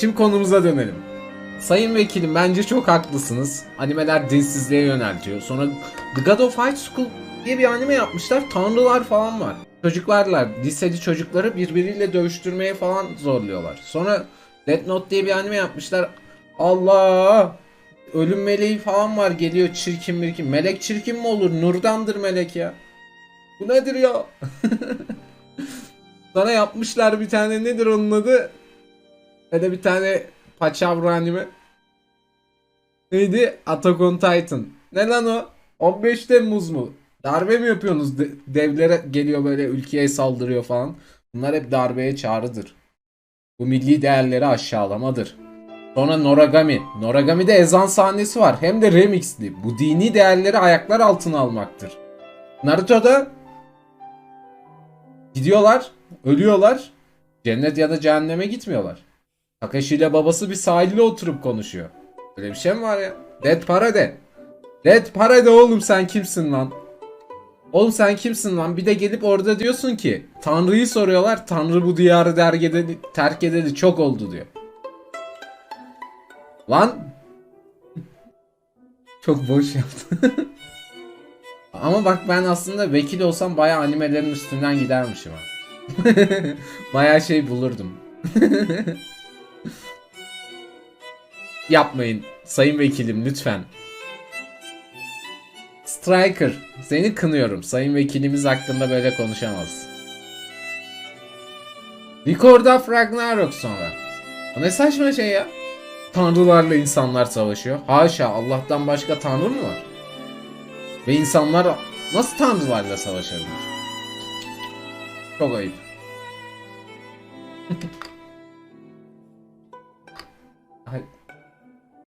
şimdi konumuza dönelim. Sayın vekilim bence çok haklısınız. Animeler dinsizliğe yöneltiyor. Sonra The God of High School diye bir anime yapmışlar. Tanrılar falan var. Çocuklarla, liseli çocukları birbiriyle dövüştürmeye falan zorluyorlar. Sonra Death Note diye bir anime yapmışlar. Allah! Ölüm meleği falan var geliyor çirkin mirkin. Melek çirkin mi olur? Nurdandır melek ya. Bu nedir ya? Sana yapmışlar bir tane nedir onun adı? Hele bir tane paçavra anime. Neydi? Attack on Titan. Ne lan o? 15 Temmuz mu? Darbe mi yapıyorsunuz? De- devlere geliyor böyle ülkeye saldırıyor falan. Bunlar hep darbeye çağrıdır. Bu milli değerleri aşağılamadır. Sonra Noragami. Noragami'de ezan sahnesi var. Hem de remixli. Bu dini değerleri ayaklar altına almaktır. Naruto'da gidiyorlar, ölüyorlar. Cennet ya da cehenneme gitmiyorlar. Kakashi ile babası bir sahilde oturup konuşuyor. Öyle bir şey mi var ya? Dead Parade. Dead Parade oğlum sen kimsin lan? Oğlum sen kimsin lan? Bir de gelip orada diyorsun ki Tanrı'yı soruyorlar. Tanrı bu diyarı terk edeli, terk edeli çok oldu diyor. Lan çok boş yaptı. Ama bak ben aslında vekil olsam bayağı animelerin üstünden gidermişim ha. bayağı şey bulurdum. Yapmayın sayın vekilim lütfen. Striker seni kınıyorum. Sayın vekilimiz hakkında böyle konuşamaz. Record of Ragnarok sonra. O ne saçma şey ya. Tanrılarla insanlar savaşıyor. Haşa Allah'tan başka tanrı mı var? Ve insanlar nasıl tanrılarla savaşabilir? Çok ayıp. Ay,